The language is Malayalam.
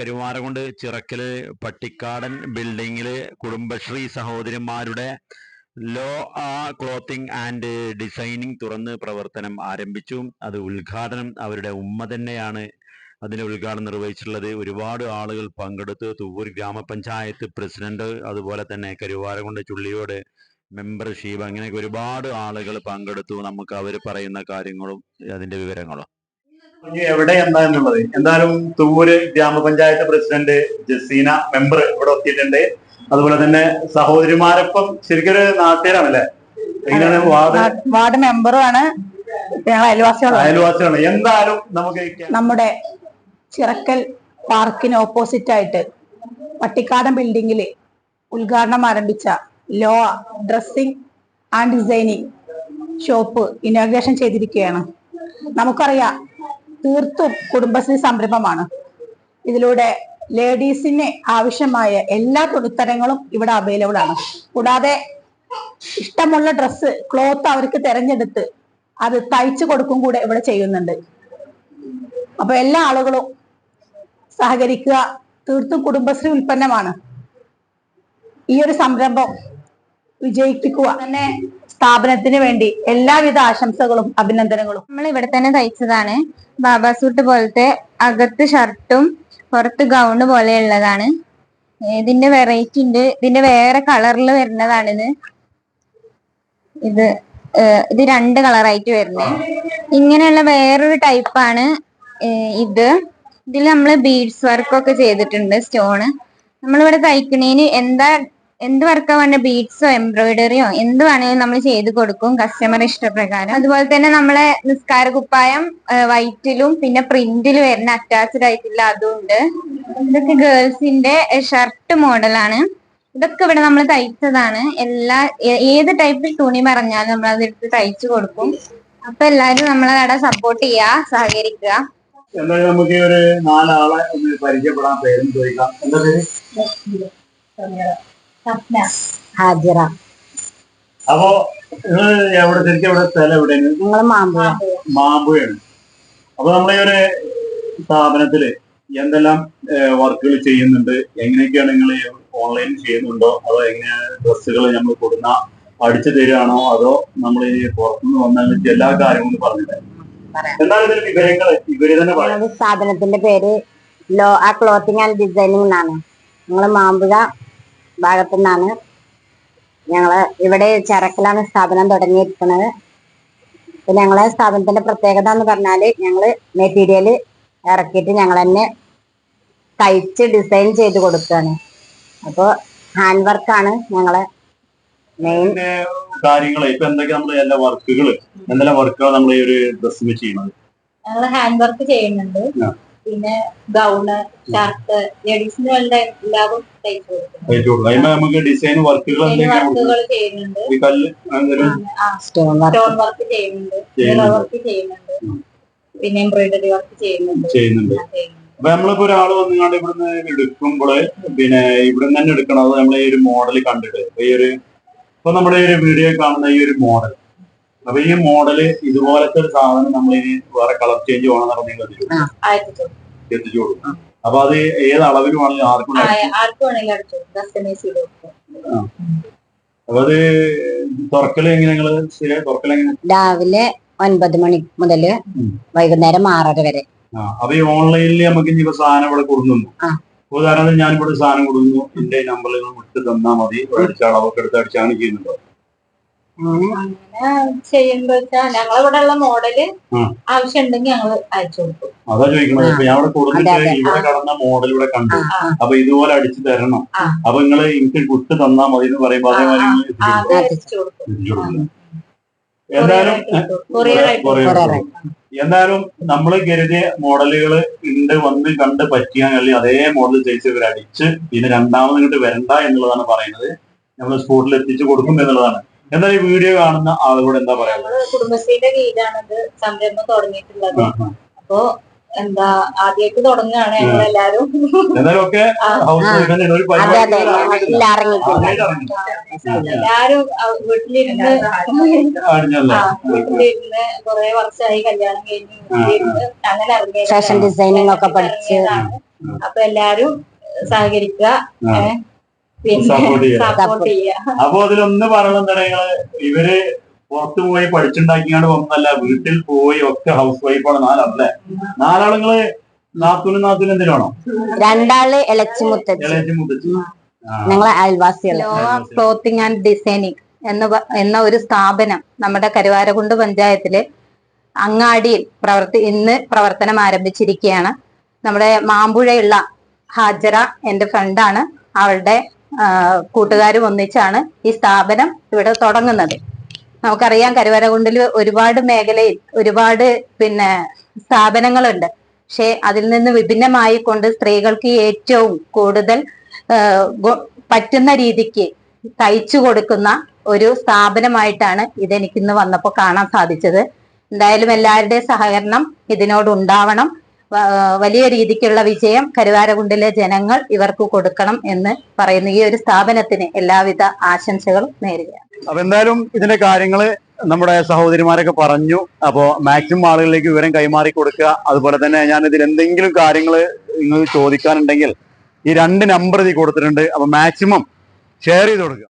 കരുവാരകുണ്ട് ചിറക്കൽ പട്ടിക്കാടൻ ബിൽഡിങ്ങിൽ കുടുംബശ്രീ സഹോദരിമാരുടെ ലോ ആ ക്ലോത്തിങ് ആൻഡ് ഡിസൈനിങ് തുറന്ന് പ്രവർത്തനം ആരംഭിച്ചു. അത് ഉദ്ഘാടനം അവരുടെ ഉമ്മ തന്നെയാണ് അതിന്റെ ഉദ്ഘാടനം നിർവഹിച്ചിട്ടുള്ളത്. ഒരുപാട് ആളുകൾ പങ്കെടുത്ത് തൂവൂർ ഗ്രാമപഞ്ചായത്ത് പ്രസിഡന്റ് അതുപോലെ തന്നെ കരുവാരകുണ്ട് ചുള്ളിയോട് മെമ്പർഷിപ്പ് അങ്ങനെയൊക്കെ ഒരുപാട് ആളുകൾ പങ്കെടുത്തു. നമുക്ക് അവർ പറയുന്ന കാര്യങ്ങളും അതിന്റെ വിവരങ്ങളും. ഇനി എവിടെ എന്താ എന്നുള്ളത്. എന്തായാലും തൂര് ഗ്രാമപഞ്ചായത്ത് പ്രസിഡന്റ് ജസീന മെമ്പർ ഇവിടെ എത്തിയിട്ടുണ്ട്. അതുപോലെ തന്നെ സഹോദരിമാരൊപ്പം ശരിക്കും ഒരു നാട്ടുകാരാണല്ലേ? എങ്ങനെയാണ് വാർഡ്? വാർഡ് മെമ്പറുമാണ് ഞങ്ങൾ അയൽവാസികളാണ്. അയൽവാസികളാണ്. എന്തായാലും നമുക്ക് നമ്മുടെ ചിറക്കൽ പാർക്കിന് ഓപ്പോസിറ്റ് ആയിട്ട് പട്ടിക്കാടൻ ബിൽഡിംഗിൽ ഉദ്ഘാടനം ആരംഭിച്ച law dressing and designing shop inauguration ചെയ്തിരിക്കുകയാണ്. നമുക്കറിയാം തീർത്തും കുടുംബശ്രീ സംരംഭമാണ്. ഇതിലൂടെ ലേഡീസിന് ആവശ്യമായ എല്ലാ തുണിത്തരങ്ങളും ഇവിടെ അവൈലബിൾ ആണ്. കൂടാതെ ഇഷ്ടമുള്ള ഡ്രസ്സ് ക്ലോത്ത് അവർക്ക് തിരഞ്ഞെടുത്ത് അത് തയ്ച്ചു കൊടുക്കും കൂടെ ഇവിടെ ചെയ്യുന്നുണ്ട്. അപ്പൊ എല്ലാ ആളുകളും സഹകരിക്കുക തീർത്തും കുടുംബശ്രീ ഉൽപ്പന്നമാണ്. ഈ ഒരു സംരംഭം വിജയിപ്പിക്കുക തന്നെ സ്ഥാപനത്തിന് വേണ്ടി എല്ലാവിധ ആശംസകളും അഭിനന്ദനങ്ങളും. നമ്മൾ ഇവിടെ തന്നെ തയ്ച്ചതാണ് ബാബാ സൂട്ട് പോലത്തെ അകത്ത് ഷർട്ടും പുറത്ത് ഗൗണ് പോലെയുള്ളതാണ്. ഇതിന്റെ വെറൈറ്റി ഉണ്ട്. ഇതിന്റെ വേറെ കളറിൽ വരുന്നതാണിത് ഇത്. ഇത് രണ്ട് കളറായിട്ട് വരുന്നത് ഇങ്ങനെയുള്ള വേറൊരു ടൈപ്പാണ് ഇത്. ഇതിൽ നമ്മൾ ബീഡ്സ് വർക്കൊക്കെ ചെയ്തിട്ടുണ്ട് സ്റ്റോണ് നമ്മളിവിടെ തയ്ക്കണേന് എന്താ എന്ത് വർക്കാ വേണ്ട ബീഡ്സോ എംബ്രോയിഡറിയോ എന്ത് വേണേലും നമ്മൾ ചെയ്ത് കൊടുക്കും കസ്റ്റമർ ഇഷ്ടപ്രകാരം. അതുപോലെ തന്നെ നമ്മളെ നിസ്കാര കുപ്പായം വൈറ്റിലും പിന്നെ പ്രിന്റിലും വരുന്ന അറ്റാച്ച്ഡ് ആയിട്ടുള്ള അതും ഉണ്ട് ഇതൊക്കെ ഗേൾസിന്റെ ഷർട്ട് മോഡലാണ് ഇതൊക്കെ ഇവിടെ നമ്മൾ തയ്ച്ചതാണ്. എല്ലാ ഏത് ടൈപ്പിൽ തുണി പറഞ്ഞാലും നമ്മൾ അതെടുത്ത് തയ്ച്ചു കൊടുക്കും. അപ്പൊ എല്ലാരും നമ്മളെ കട സപ്പോർട്ട് ചെയ്യാ സഹകരിക്കുക. എന്തായാലും നമുക്ക് ഈ ഒരു നാലാളെ ഒന്ന് പരിചയപ്പെടാൻ പേരും ചോദിക്കാം. എന്താ പേര്? ഹാജിറ. അപ്പോ നിങ്ങൾ എവിടെ ശരിക്കും എവിടെ? സ്ഥലം എവിടെയാണ് മാമ്പുഴ. മാമ്പുഴയാണ്. അപ്പൊ നമ്മളെ ഒരു സ്ഥാപനത്തിൽ എന്തെല്ലാം വർക്കുകൾ ചെയ്യുന്നുണ്ട്? എങ്ങനെയൊക്കെയാണ് നിങ്ങൾ ഓൺലൈൻ ചെയ്യുന്നുണ്ടോ? അതോ എങ്ങനെയാണ് ഡ്രസ്സുകൾ നമ്മൾ കൊടുക്കുന്ന അടിച്ചു തരികയാണോ അതോ നമ്മൾ ഈ പുറത്തുനിന്ന് വന്നാൽ എല്ലാ കാര്യങ്ങളും പറഞ്ഞിട്ട്. എന്താണ് ഇതിന്റെ വിവരങ്ങൾ ഇവർ തന്നെ പറയാം. ഞങ്ങളുടെ സ്ഥാപനത്തിന്റെ പേര് ലോ ആ ക്ലോത്തിങ് ആൻഡ് ഡിസൈനിങ് എന്നാണ്. ഞങ്ങൾ മാമ്പുഴ ഭാഗത്തു നിന്നാണ് ഞങ്ങൾ ഇവിടെ ചരക്കിലാണ് സ്ഥാപനം തുടങ്ങിയിരിക്കുന്നത്. ഇപ്പൊ ഞങ്ങളെ സ്ഥാപനത്തിന്റെ പ്രത്യേകത എന്ന് പറഞ്ഞാൽ ഞങ്ങൾ മെറ്റീരിയൽ ഇറക്കിയിട്ട് ഞങ്ങൾ തന്നെ തയ്ച്ച് ഡിസൈൻ ചെയ്ത് കൊടുക്കുകയാണ് അപ്പോൾ ഹാൻഡ് വർക്ക് ആണ് ഞങ്ങളെ മെയിൻ കാര്യങ്ങൾ ഇപ്പൊ എന്തൊക്കെ നമ്മൾ എല്ലാ വർക്കുകൾ എന്തെല്ലാം വർക്കുകൾ നമ്മൾ ഈ ഒരു ഡ്രസ്സിന് ചെയ്യണത് ഞങ്ങൾ ഹാൻഡ് വർക്ക് ചെയ്യുന്നുണ്ട്. പിന്നെ ഗൗണ് ഷർട്ട് ലേഡീസിന് വേണ്ട എല്ലാതും നമുക്ക് ഡിസൈൻ വർക്കുകൾ വർക്കുകൾ ചെയ്യുന്നുണ്ട്. ഈ കല്ല് സ്റ്റോൺ വർക്ക് ചെയ്യുന്നുണ്ട്. വർക്ക് ചെയ്യുന്നുണ്ട്. പിന്നെ എംബ്രോയിഡറി വർക്ക് ചെയ്യുന്നുണ്ട്. ചെയ്യുന്നുണ്ട്. അപ്പൊ നമ്മളിപ്പോ ഒരാൾ വന്നുകൊണ്ട് ഇവിടുന്ന് എടുക്കുമ്പോൾ പിന്നെ ഇവിടുന്ന് തന്നെ എടുക്കണം അത് നമ്മളെ ഈ ഒരു മോഡൽ കണ്ടിട്ട്. ഈ ഒരു ഇപ്പൊ നമ്മുടെ ഈ ഒരു വീഡിയോ കാണുന്ന ഈ ഒരു മോഡൽ അപ്പൊ ഈ മോഡൽ ഇതുപോലത്തെ ഒരു സാധനം നമ്മൾ ഇനി വേറെ കളർ ചേഞ്ച് വേണം കൊടുക്കും. എത്തിച്ചു കൊടുക്കും അപ്പൊ അത് ഏത് അളവിൽ വേണമെങ്കിലും ആർക്കും അപ്പൊ അത് തുറക്കൽ എങ്ങനെ നിങ്ങൾ തുറക്കൽ എങ്ങനെ? രാവിലെ ഒൻപത് മണി മുതൽ. വൈകുന്നേരം ആറര വരെ. അപ്പൊ ഈ ഓൺലൈനിൽ നമുക്ക് ഇനി സാധനം ഇവിടെ കൊടുക്കുന്നു. ഉദാഹരണത്തിന് ഞാനിവിടെ സാധനം കൊടുക്കുന്നു. എന്റെ നമ്പറിൽ വിട്ട് തന്നാ മതി. അടിച്ച അളവൊക്കെ എടുത്ത് അടിച്ചാണ് ചെയ്യുന്നത്. അങ്ങനെ ചെയ്യുമ്പോ വെച്ചാൽ ഞങ്ങളിവിടെ ഉള്ള മോഡൽ ആവശ്യമുണ്ടെങ്കിൽ ഞങ്ങൾ അയച്ചു കൊടുക്കും. അതാ ഇപ്പൊ ഞാൻ ഇവിടെ അതെ. ഇവിടെ കടന്ന മോഡൽ ഇവിടെ കണ്ടു. അപ്പൊ ഇതുപോലെ അടിച്ചു തരണം. അപ്പൊ നിങ്ങൾ എനിക്ക് വിട്ട് തന്നാ മതി എന്ന് പറയുമ്പോ അതേമാതിരി. എന്തായാലും. എന്തായാലും നമ്മൾ കരുതിയ മോഡലുകൾ ഉണ്ട് വന്ന് കണ്ട് പറ്റിയാൽ അല്ലെങ്കിൽ അതേ മോഡൽ ചേച്ചി ഇവർ അടിച്ച് പിന്നെ രണ്ടാമത് ഇങ്ങോട്ട് വരണ്ട എന്നുള്ളതാണ് പറയുന്നത്. നമ്മൾ സ്പോട്ടിൽ എത്തിച്ചു കൊടുക്കും എന്നുള്ളതാണ്. എന്നാൽ ഈ വീഡിയോ കാണുന്ന ആളുകൂടെ എന്താ പറയാ കുടുംബശ്രീയുടെ ഇത് സംരംഭം തുടങ്ങിയിട്ടുള്ളത്. അപ്പോ എന്താ ആദ്യമായിട്ട് തുടങ്ങുകയാണ് ഞങ്ങളെല്ലാരും. എല്ലാരും ഒക്കെ വീട്ടിലിരുന്ന് വീട്ടിലിരുന്ന് കുറെ വർഷമായി കല്യാണം കഴിഞ്ഞ് അങ്ങനെ ഇറങ്ങിയ ഫാഷൻ ഡിസൈനിങ് ഒക്കെ പഠിച്ച്. അപ്പൊ എല്ലാരും സഹകരിക്കുക. സപ്പോർട്ട് ചെയ്യുക അപ്പൊ അതിലൊന്ന് പറയണം എന്താണ് നിങ്ങൾ? ഇവർ പുറത്തു പോയി പഠിച്ചുണ്ടാക്കിയാണ് വന്നല്ല വീട്ടിൽ പോയി ഒക്കെ ഹൗസ് വൈഫാണ് നാലാളല്ലേ? നാലാളുകൾ നാത്തൂനും നാത്തൂനും എന്തിനാണോ രണ്ടാൾ ഇളച്ചി മുത്തച്ഛി. ഞങ്ങളെ അയൽവാസികൾ. ക്ലോത്തിങ് ആൻഡ് ഡിസൈനിങ് എന്ന എന്ന ഒരു സ്ഥാപനം നമ്മുടെ കരുവാരകുണ്ട് പഞ്ചായത്തിൽ അങ്ങാടിയിൽ പ്രവർത്തി ഇന്ന് പ്രവർത്തനം ആരംഭിച്ചിരിക്കുകയാണ്. നമ്മുടെ മാമ്പുഴയുള്ള ഹാജറ എന്റെ ഫ്രണ്ടാണ് അവളുടെ കൂട്ടുകാരും ഒന്നിച്ചാണ് ഈ സ്ഥാപനം ഇവിടെ തുടങ്ങുന്നത്. നമുക്കറിയാം കരുവരകുണ്ടിൽ ഒരുപാട് മേഖലയിൽ ഒരുപാട് പിന്നെ സ്ഥാപനങ്ങളുണ്ട്. പക്ഷെ അതിൽ നിന്ന് വിഭിന്നമായി കൊണ്ട് സ്ത്രീകൾക്ക് ഏറ്റവും കൂടുതൽ പറ്റുന്ന രീതിക്ക് തയ്ച്ചു കൊടുക്കുന്ന ഒരു സ്ഥാപനമായിട്ടാണ് ഇതെനിക്കിന്ന് വന്നപ്പോൾ കാണാൻ സാധിച്ചത്. എന്തായാലും എല്ലാവരുടെയും സഹകരണം ഇതിനോട് ഉണ്ടാവണം വലിയ രീതിക്കുള്ള വിജയം കരുവാരകുണ്ടിലെ ജനങ്ങൾ ഇവർക്ക് കൊടുക്കണം എന്ന് പറയുന്ന ഈ ഒരു സ്ഥാപനത്തിന് എല്ലാവിധ ആശംസകളും നേരുകയാണ്. അപ്പൊ എന്തായാലും ഇതിന്റെ കാര്യങ്ങൾ നമ്മുടെ സഹോദരിമാരൊക്കെ പറഞ്ഞു. അപ്പോ മാക്സിമം ആളുകളിലേക്ക് വിവരം കൈമാറി കൊടുക്കുക. അതുപോലെ തന്നെ ഞാൻ ഇതിൽ എന്തെങ്കിലും കാര്യങ്ങൾ നിങ്ങൾ ചോദിക്കാനുണ്ടെങ്കിൽ ഈ രണ്ട് നമ്പർ ഇതിൽ കൊടുത്തിട്ടുണ്ട്. അപ്പൊ മാക്സിമം ഷെയർ ചെയ്ത് കൊടുക്കുക.